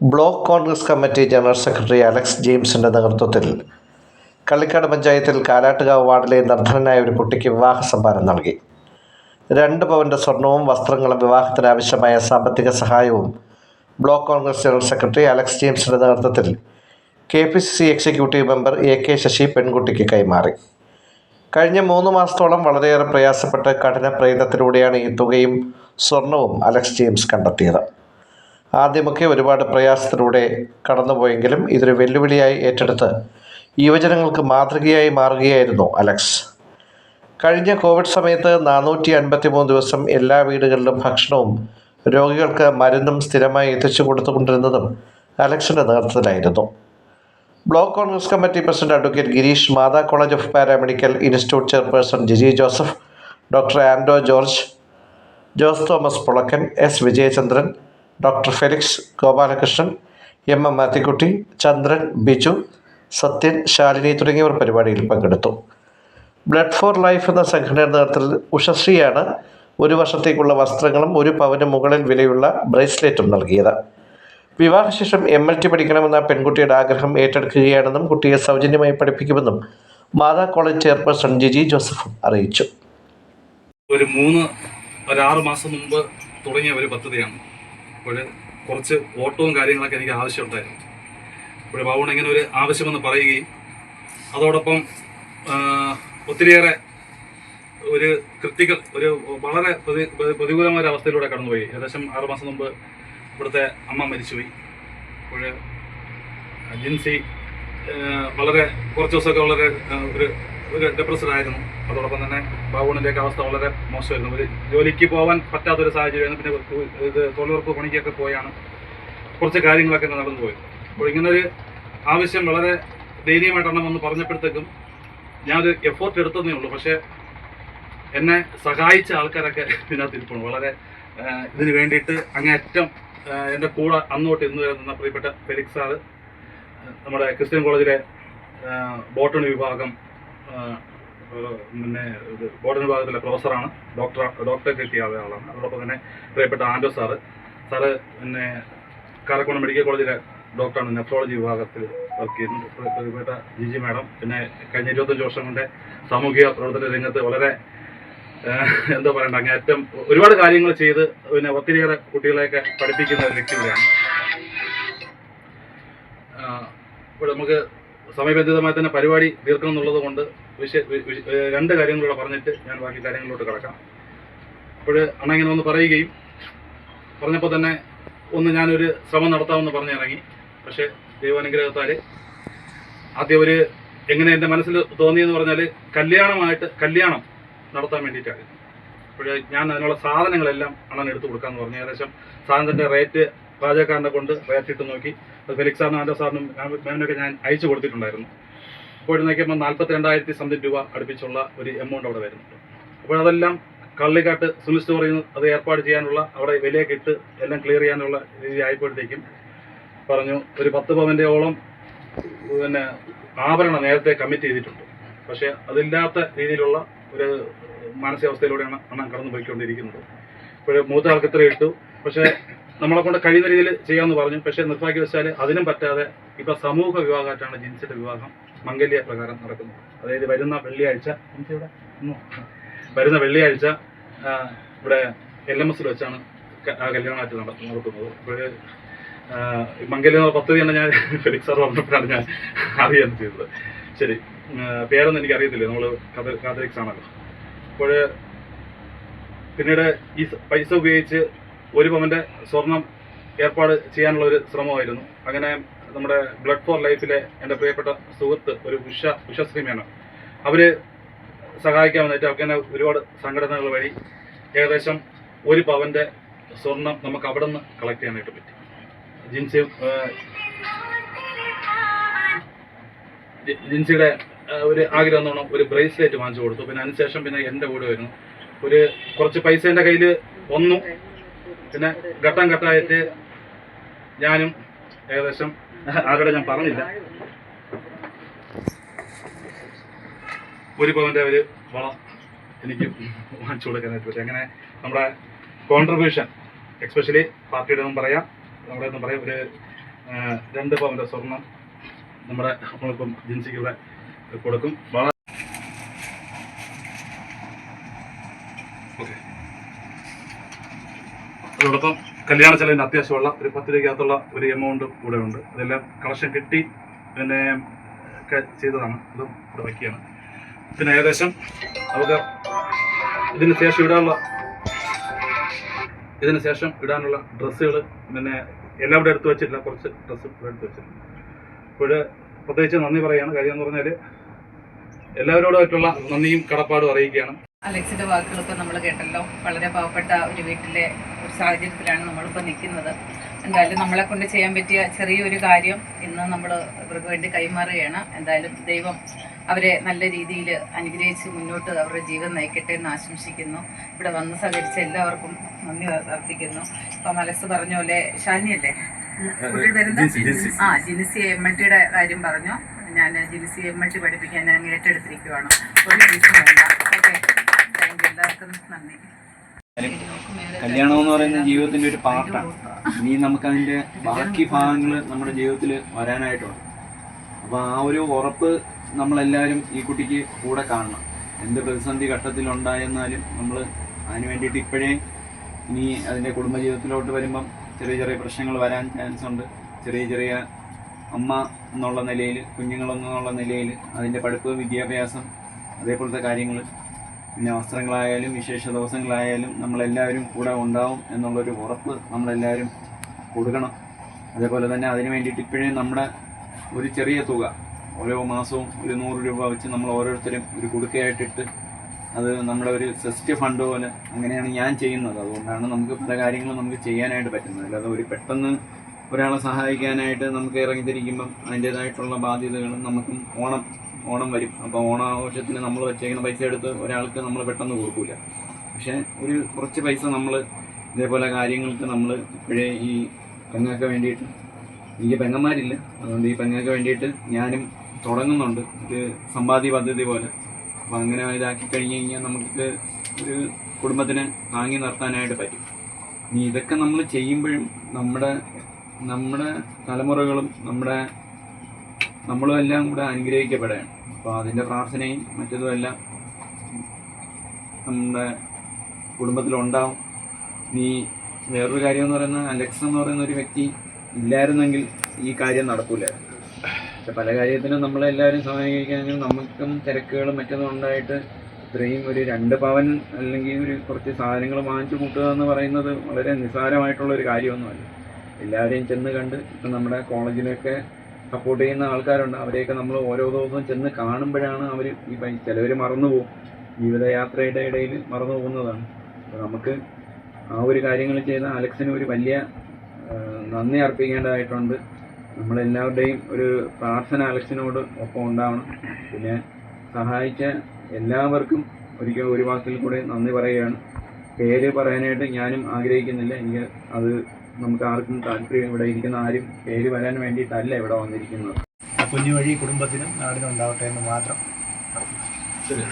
Block Congress committee general secretary Alex ജെയിംസിന്റെ നേതൃത്വത്തിൽ കള്ളിക്കാട് പഞ്ചായത്തിൽ കാലാട്ടുകാവ് വാർഡിലെ നിർധനനായ ഒരു കുട്ടിക്ക് വിവാഹ സമ്മാനം നൽകി. രണ്ട് പവന്റെ സ്വർണവും വസ്ത്രങ്ങളും വിവാഹത്തിനാവശ്യമായ സാമ്പത്തിക സഹായവും block Congress general secretary Alex ജെയിംസിന്റെ നേതൃത്വത്തിൽ K P C C executive member A K Sasi പെൺകുട്ടിക്ക് കൈമാറി. കഴിഞ്ഞ മൂന്ന് മാസത്തോളം വളരെയേറെ പ്രയാസപ്പെട്ട് കഠിന പ്രയത്നത്തിലൂടെയാണ് ഈ തുകയും സ്വർണവും അലക്സ് ജെയിംസ് കണ്ടെത്തിയത്. ആദ്യമൊക്കെ ഒരുപാട് പ്രയാസത്തിലൂടെ കടന്നുപോയെങ്കിലും ഇതൊരു വെല്ലുവിളിയായി ഏറ്റെടുത്ത് യുവജനങ്ങൾക്ക് മാതൃകയായി മാറുകയായിരുന്നു അലക്സ്. കഴിഞ്ഞ കോവിഡ് സമയത്ത് നാനൂറ്റി അൻപത്തി മൂന്ന് ദിവസം എല്ലാ വീടുകളിലും ഭക്ഷണവും രോഗികൾക്ക് മരുന്നും സ്ഥിരമായി എത്തിച്ചു കൊടുത്തുകൊണ്ടിരുന്നതും അലക്സിന്റെ നേതൃത്വത്തിലായിരുന്നു. Block Congress committee president advocate Gireesh Matha college of paramedical institute chairperson Jiji Joseph doctor Ando George Jose Thomas Polakkan S Vijayachandran doctor Felix Gopalakrishnan M M Mathikutty Chandran Biju Sathyan Shalini തുടങ്ങിയവർ പരിപാടിയിൽ പങ്കെടുത്തു. Blood four life എന്ന സംഘടനയുടെ നേതൃത്വത്തിൽ ഉഷശ്രീയാണ് ഒരു വർഷത്തേക്കുള്ള വസ്ത്രങ്ങളും ഒരു പവന് മുകളിൽ വിലയുള്ള ബ്രേസ്ലെറ്റും നൽകിയത്. വിവാഹശേഷം എം എൽ ടി പഠിക്കണമെന്ന പെൺകുട്ടിയുടെ ആഗ്രഹം ഏറ്റെടുക്കുകയാണെന്നും കുട്ടിയെ സൗജന്യമായി പഠിപ്പിക്കുമെന്നും മാതാ കോളേജ് ചെയർപേഴ്സൺ ജിജി ജോസഫും അറിയിച്ചു. ഒരു മൂന്ന് ഒരു ആറ് മാസം മുമ്പ് തുടങ്ങിയ ഒരു പദ്ധതിയാണ്. അപ്പോൾ കുറച്ച് ഓട്ടവും കാര്യങ്ങളൊക്കെ എനിക്ക് ആവശ്യമുണ്ടായിരുന്നു. അപ്പോൾ ബാബുണ് ഇങ്ങനെ ഒരു ആവശ്യമെന്ന് പറയുകയും അതോടൊപ്പം ഒത്തിരിയേറെ ഒരു ക്രിട്ടിക്കൽ ഒരു വളരെ പ്രതി പ്രതി- പ്രതികൂലമായ ഒരു അവസ്ഥയിലൂടെ കടന്നുപോയി. ഏകദേശം ആറു മാസം മുമ്പ് ഇവിടുത്തെ അമ്മ മരിച്ചുപോയി. അപ്പോൾ ജിൻസി വളരെ കുറച്ച് ദിവസമൊക്കെ വളരെ ഒരു ഒരു depressed ആയിരുന്നു അതോടൊപ്പം തന്നെ ബാബുണിന്റെയൊക്കെ അവസ്ഥ വളരെ മോശമായിരുന്നു. ഒരു ജോലിക്ക് പോകാൻ പറ്റാത്തൊരു സാഹചര്യമായിരുന്നു പിന്നെ ഇത് തൊഴിലുറപ്പ് പണിക്കൊക്കെ പോയാണ്. കുറച്ച് കാര്യങ്ങളൊക്കെ നടന്നു പോയി. അപ്പോൾ ഇങ്ങനൊരു ആവശ്യം വളരെ ദയനീയമായിട്ടാണ് വന്ന് പറഞ്ഞപ്പോഴത്തേക്കും ഞാനൊരു എഫേർട്ട് എടുത്തതേ ഉള്ളൂ. പക്ഷേ എന്നെ സഹായിച്ച ആൾക്കാരൊക്കെ ഇതിനകത്ത് ഇരിപ്പുണ്ട് വളരെ ഇതിന് വേണ്ടിയിട്ട് അങ്ങേറ്റം എന്റെ കൂടെ അന്നോട്ട് ഇന്ന് വരെ നിന്ന പ്രിയപ്പെട്ട ഫെലിക്സ് സാറ് നമ്മുടെ ക്രിസ്ത്യൻ കോളേജിലെ ബോട്ടണി വിഭാഗം പിന്നെ ബോട്ടണി വിഭാഗത്തിലെ പ്രൊഫസറാണ്. ഡോക്ടർ ഡോക്ടറേറ്റ് കിട്ടിയ ആളാണ്. അതോടൊപ്പം തന്നെ പ്രിയപ്പെട്ട ആൻഡോ സാറ്. സാറ് പിന്നെ കാരക്കോണം മെഡിക്കൽ കോളേജിലെ ഡോക്ടറാണ്. നെഫ്രോളജി വിഭാഗത്തിൽ വർക്ക് ചെയ്യുന്നത് പ്രി- പ്രിയപ്പെട്ട ജിജി മാഡം. പിന്നെ കഴിഞ്ഞ ഇരുപത്തഞ്ച് വർഷം കൊണ്ട് സാമൂഹിക പ്രവർത്തന രംഗത്ത് വളരെ എന്താ പറയണ്ട അങ്ങേറ്റം ഒരുപാട് കാര്യങ്ങൾ ചെയ്ത് പിന്നെ ഒത്തിരിയേറെ കുട്ടികളെയൊക്കെ പഠിപ്പിക്കുന്ന ഒരു വ്യക്തി കൂടെയാണ്. ഇപ്പോൾ നമുക്ക് സമയബന്ധിതമായി തന്നെ പരിപാടി തീർക്കണം എന്നുള്ളത് കൊണ്ട് വിഷയ രണ്ട് കാര്യങ്ങളൂടെ പറഞ്ഞിട്ട് ഞാൻ ബാക്കി കാര്യങ്ങളിലോട്ട് കിടക്കാം. അപ്പോൾ അണ്ണ ഇങ്ങനെ ഒന്ന് പറയുകയും പറഞ്ഞപ്പോൾ തന്നെ ഒന്ന് ഞാനൊരു ശ്രമം നടത്താമെന്ന് പറഞ്ഞിറങ്ങി പക്ഷേ ദൈവാനുഗ്രഹത്താൽ ആദ്യം ഒരു എങ്ങനെ എന്റെ മനസ്സിൽ തോന്നിയെന്ന് പറഞ്ഞാൽ കല്യാണമായിട്ട് കല്യാണം നടത്താൻ വേണ്ടിയിട്ടാണ്. അപ്പോൾ ഞാൻ അതിനുള്ള സാധനങ്ങളെല്ലാം അണ്ണൻ എടുത്തു കൊടുക്കാമെന്ന് പറഞ്ഞു. ഏകദേശം സാധനത്തിന്റെ റേറ്റ് പാചകക്കാരനെ കൊണ്ട് റേറ്റ് ഇട്ട് നോക്കി. ഫെലിക്സ് സാറിനും ആൻഡോ സാറിനും മാമിനൊക്കെ ഞാൻ അയച്ചു കൊടുത്തിട്ടുണ്ടായിരുന്നു. അപ്പോൾ നോക്കിയപ്പോൾ നാൽപ്പത്തി രണ്ടായിരത്തി സംതിങ് രൂപ അടുപ്പിച്ചുള്ള ഒരു എമൗണ്ട് അവിടെ വരുന്നുണ്ട്. അപ്പോൾ അതെല്ലാം കള്ളിക്കാട്ട് സുനിൽ സ്റ്റോറിൽ നിന്ന് അത് ഏർപ്പാട് ചെയ്യാനുള്ള അവിടെ വിലയൊക്കെ ഇട്ട് എല്ലാം ക്ലിയർ ചെയ്യാനുള്ള രീതി ആയപ്പോഴത്തേക്കും പറഞ്ഞു ഒരു പത്ത് പവന്റെ ഓളം പിന്നെ ആഭരണം നേരത്തെ കമ്മിറ്റ് ചെയ്തിട്ടുണ്ട്. പക്ഷേ അതില്ലാത്ത രീതിയിലുള്ള ഒരു മാനസികാവസ്ഥയിലൂടെയാണ് അണ്ണൻ കടന്നു പോയിക്കൊണ്ടിരിക്കുന്നത് ഇപ്പോൾ മൂത്ത ആൾക്ക് ഇട്ടു. പക്ഷേ നമ്മളെ കൊണ്ട് കഴിയുന്ന രീതിയിൽ ചെയ്യാമെന്ന് പറഞ്ഞു. പക്ഷേ നിർഭാഗ്യവശാൽ അതിനും പറ്റാതെ ഇപ്പൊ സമൂഹ വിവാഹമായിട്ടാണ് ജിൻസിയുടെ വിവാഹം മംഗല്യ പ്രകാരം നടക്കുന്നത്. അതായത് വരുന്ന വെള്ളിയാഴ്ച? വരുന്ന വെള്ളിയാഴ്ച ഇവിടെ എൽ എം എസിൽ വെച്ചാണ് കല്യാണമായിട്ട് നട- നടത്തുന്നത് അപ്പോൾ മംഗല്യ പദ്ധതി തന്നെ ഞാൻ ഫെലിക്സ് പറഞ്ഞപ്പോഴാണ് ഞാൻ അറിയാൻ ചെയ്തത്. ശരി. പേരൊന്നും എനിക്ക് അറിയത്തില്ല. നമ്മൾ കാതലിക്സ് ആണല്ലോ. അപ്പോൾ പിന്നീട് ഈ പൈസ ഉപയോഗിച്ച് ഒരു പവന്റെ സ്വർണം ഏർപ്പാട് ചെയ്യാനുള്ള ഒരു ശ്രമമായിരുന്നു. അങ്ങനെ നമ്മുടെ ബ്ലഡ് ഫോർ ലൈഫിലെ എന്റെ പ്രിയപ്പെട്ട സുഹൃത്ത് ഒരു ഉഷ ഉഷശ്രീമയാണ് അവർ സഹായിക്കാൻ വന്നിട്ട് അങ്ങനെ ഒരുപാട് സംഘടനകൾ വഴി ഏകദേശം ഒരു പവന്റെ സ്വർണം നമുക്ക് അവിടെ നിന്ന് കളക്ട് ചെയ്യാനായിട്ട് പറ്റി. ജിൻസി ജിൻസിയുടെ ഒരു ആഗ്രഹം എന്നോണം ഒരു ബ്രേസ്ലെറ്റ് വാങ്ങിച്ചു കൊടുത്തു. പിന്നെ അതിനുശേഷം പിന്നെ എന്റെ കൂടെ വരുന്നു. ഒരു കുറച്ച് പൈസ എന്റെ കയ്യിൽ വന്നു. പിന്നെ ഘട്ടം ഘട്ടമായിട്ട് ഞാനും ഏകദേശം ആരോടെ ഞാൻ പറഞ്ഞില്ല. ഒരു പവന്റെ ഒരു വളം എനിക്ക് വാങ്ങിച്ചു കൊടുക്കാനായിട്ട് പറ്റും. അങ്ങനെ നമ്മുടെ കോൺട്രിബ്യൂഷൻ എക്സ്പെഷ്യലി പാർട്ടിയുടെ ഒന്നും പറയാം നമ്മുടെ ഒന്നും പറയാം. ഒരു രണ്ട് പവന്റെ സ്വർണം നമ്മുടെ നമ്മളിപ്പം ജിൻസിക്ക് കൊടുക്കും. വളരെ ഓക്കെ. അതോടൊപ്പം കല്യാണ ചെലവിന് അത്യാവശ്യമുള്ള ഒരു പത്ത് രൂപയ്ക്കകത്തുള്ള ഒരു എമൗണ്ട് കൂടെ ഉണ്ട്. അതെല്ലാം കളക്ഷൻ കിട്ടി പിന്നെ ചെയ്തതാണ്. അതും ഇവിടെ വയ്ക്കുകയാണ് പിന്നെ ഏകദേശം നമുക്ക് ഇതിന് ശേഷം ഇടാനുള്ള ഇതിന് ശേഷം ഇടാനുള്ള ഡ്രസ്സുകൾ പിന്നെ എല്ലാം ഇവിടെ എടുത്തു വെച്ചിട്ടില്ല. കുറച്ച് ഡ്രസ്സ് ഇവിടെ എടുത്തു വെച്ചിട്ടുണ്ട്. അപ്പോൾ പ്രത്യേകിച്ച് നന്ദി പറയുകയാണ്. കാര്യം എന്ന് പറഞ്ഞാൽ എല്ലാവരോടുമായിട്ടുള്ള നന്ദിയും കടപ്പാടും അറിയിക്കുകയാണ്. അലക്സിന്റെ വാക്കുകളൊക്കെ നമ്മൾ കേട്ടല്ലോ. വളരെ പാവപ്പെട്ട ഒരു വീട്ടിലെ ഒരു സാഹചര്യത്തിലാണ് നമ്മളിപ്പോൾ നിൽക്കുന്നത്. എന്തായാലും നമ്മളെ കൊണ്ട് ചെയ്യാൻ പറ്റിയ ചെറിയൊരു കാര്യം ഇന്ന് നമ്മൾ ഇവർക്ക് വേണ്ടി കൈമാറുകയാണ്. എന്തായാലും ദൈവം അവരെ നല്ല രീതിയിൽ അനുഗ്രഹിച്ച് മുന്നോട്ട് അവരുടെ ജീവൻ നയിക്കട്ടെ എന്ന് ആശംസിക്കുന്നു. ഇവിടെ വന്ന് സഹകരിച്ച എല്ലാവർക്കും നന്ദി അർപ്പിക്കുന്നു. ഇപ്പം അലക്സ് പറഞ്ഞ പോലെ ഷാനിയല്ലേ കുട്ടി? ആ ജിനിസി എം എൽ ടിയുടെ കാര്യം പറഞ്ഞു. ഞാൻ ജിനിസി എം എൽ ടി പഠിപ്പിക്കാൻ ഞാൻ ഏറ്റെടുത്തിരിക്കുവാണ്. ഒരു ദിവസം വേണ്ട. ഓക്കെ. കല്യാണം എന്ന് പറയുന്ന ജീവിതത്തിന്റെ ഒരു പാർട്ടാണ് ഇനി നമുക്ക് അതിന്റെ ബാക്കി ഭാഗങ്ങൾ നമ്മുടെ ജീവിതത്തിൽ വരാനായിട്ടുണ്ട്. അപ്പോൾ ആ ഒരു ഉറപ്പ് നമ്മളെല്ലാവരും ഈ കുട്ടിക്ക് കൂടെ കാണണം. എന്ത് പ്രതിസന്ധി ഘട്ടത്തിൽ ഉണ്ടായെന്നാലും നമ്മൾ അതിന് വേണ്ടിയിട്ട് ഇപ്പോഴേ ഇനി അതിന്റെ കുടുംബജീവിതത്തിലോട്ട് വരുമ്പം ചെറിയ ചെറിയ പ്രശ്നങ്ങൾ വരാൻ ചാൻസ് ഉണ്ട്. ചെറിയ ചെറിയ അമ്മ എന്നുള്ള നിലയിൽ കുഞ്ഞുങ്ങളെന്നുള്ള നിലയിൽ അതിന്റെ പഠിപ്പ് വിദ്യാഭ്യാസം അതേപോലത്തെ കാര്യങ്ങൾ പിന്നെ വസ്ത്രങ്ങളായാലും വിശേഷ ദിവസങ്ങളായാലും നമ്മളെല്ലാവരും കൂടെ ഉണ്ടാവും എന്നുള്ളൊരു ഉറപ്പ് നമ്മളെല്ലാവരും കൊടുക്കണം. അതേപോലെ തന്നെ അതിന് വേണ്ടിയിട്ട് ഇപ്പോഴേ നമ്മുടെ ഒരു ചെറിയ തുക ഓരോ മാസവും ഒരു നൂറ് രൂപ വെച്ച് നമ്മൾ ഓരോരുത്തരും ഒരു കുടുക്കയായിട്ടിട്ട് അത് നമ്മുടെ ഒരു സെസ്റ്റ് ഫണ്ട് പോലെ അങ്ങനെയാണ് ഞാൻ ചെയ്യുന്നത്. അതുകൊണ്ടാണ് നമുക്ക് പല കാര്യങ്ങളും നമുക്ക് ചെയ്യാനായിട്ട് പറ്റുന്നത്. അല്ലാതെ ഒരു പെട്ടെന്ന് ഒരാളെ സഹായിക്കാനായിട്ട് നമുക്ക് ഇറങ്ങിത്തിരിക്കുമ്പം അതിന്റേതായിട്ടുള്ള ബാധ്യതകളും നമുക്കും ഓണം ഓണം വരും. അപ്പോൾ ഓണാഘോഷത്തിന് നമ്മൾ വെച്ചേക്കുന്ന പൈസ എടുത്ത് ഒരാൾക്ക് നമ്മൾ പെട്ടെന്ന് കൊടുക്കില്ല പക്ഷേ ഒരു കുറച്ച് പൈസ നമ്മൾ ഇതേപോലെ കാര്യങ്ങൾക്ക് നമ്മൾ ഇപ്പോഴേ ഈ പെങ്ങൾക്ക് വേണ്ടിയിട്ട് എനിക്ക് പെങ്ങന്മാരില്ല. അതുകൊണ്ട് ഈ പെങ്ങൾക്ക് വേണ്ടിയിട്ട് ഞാനും തുടങ്ങുന്നുണ്ട്. ഒരു സമ്പാദ്യ പദ്ധതി പോലെ. അപ്പം അങ്ങനെ ഇതാക്കി കഴിഞ്ഞ് കഴിഞ്ഞാൽ നമുക്ക് ഒരു കുടുംബത്തിനെ താങ്ങി നിർത്താനായിട്ട് പറ്റും. ഇനി ഇതൊക്കെ നമ്മൾ ചെയ്യുമ്പോഴും നമ്മുടെ നമ്മുടെ തലമുറകളും നമ്മുടെ നമ്മളും എല്ലാം കൂടെ അനുഗ്രഹിക്കപ്പെടുകയാണ്. അപ്പോൾ അതിന്റെ പ്രാർത്ഥനയും മറ്റതും എല്ലാം നമ്മുടെ കുടുംബത്തിലുണ്ടാവും. നീ വേറൊരു കാര്യം എന്ന് പറയുന്ന അലക്സ് എന്ന് പറയുന്ന ഒരു വ്യക്തി ഇല്ലായിരുന്നെങ്കിൽ ഈ കാര്യം നടക്കൂലായിരുന്നു പക്ഷെ പല കാര്യത്തിനും നമ്മളെല്ലാവരും സഹായിക്കുകയാണെങ്കിൽ നമുക്കും തിരക്കുകളും മറ്റൊന്നും ഉണ്ടായിട്ട് ഇത്രയും ഒരു രണ്ട് പവൻ അല്ലെങ്കിൽ ഒരു കുറച്ച് സാധനങ്ങൾ വാങ്ങിച്ചു കൂട്ടുക എന്ന് പറയുന്നത് വളരെ നിസ്സാരമായിട്ടുള്ള ഒരു കാര്യമൊന്നുമല്ല. എല്ലാവരെയും ചെന്ന് കണ്ട് ഇപ്പം നമ്മുടെ കോളേജിലൊക്കെ സപ്പോർട്ട് ചെയ്യുന്ന ആൾക്കാരുണ്ട്. അവരെയൊക്കെ നമ്മൾ ഓരോ ദിവസവും ചെന്ന് കാണുമ്പോഴാണ് അവർ ഈ പൈ ചിലവർ മറന്നു പോകും ജീവിതയാത്രയുടെ ഇടയിൽ മറന്നു പോകുന്നതാണ് അപ്പോൾ നമുക്ക് ആ ഒരു കാര്യങ്ങൾ ചെയ്ത അലക്സിന് ഒരു വലിയ നന്ദി അർപ്പിക്കേണ്ടതായിട്ടുണ്ട്. നമ്മളെല്ലാവരുടെയും ഒരു പ്രാർത്ഥന അലക്സിനോട് ഒപ്പം ഉണ്ടാവണം. പിന്നെ സഹായിച്ച എല്ലാവർക്കും ഒരിക്കൽ ഒരു വാക്കിൽ കൂടെ നന്ദി പറയുകയാണ്. പേര് പറയാനായിട്ട് ഞാനും ആഗ്രഹിക്കുന്നില്ല. എനിക്ക് അത് നമുക്ക് ആർക്കും താല്പര്യം ഇവിടെ ഇരിക്കുന്ന ആരും പേര് വരാൻ വേണ്ടിയിട്ടല്ല ഇവിടെ വന്നിരിക്കുന്നത്. കുഞ്ഞു വഴി കുടുംബത്തിനും നാടിനും ഉണ്ടാവട്ടെ എന്ന് മാത്രം. ശരി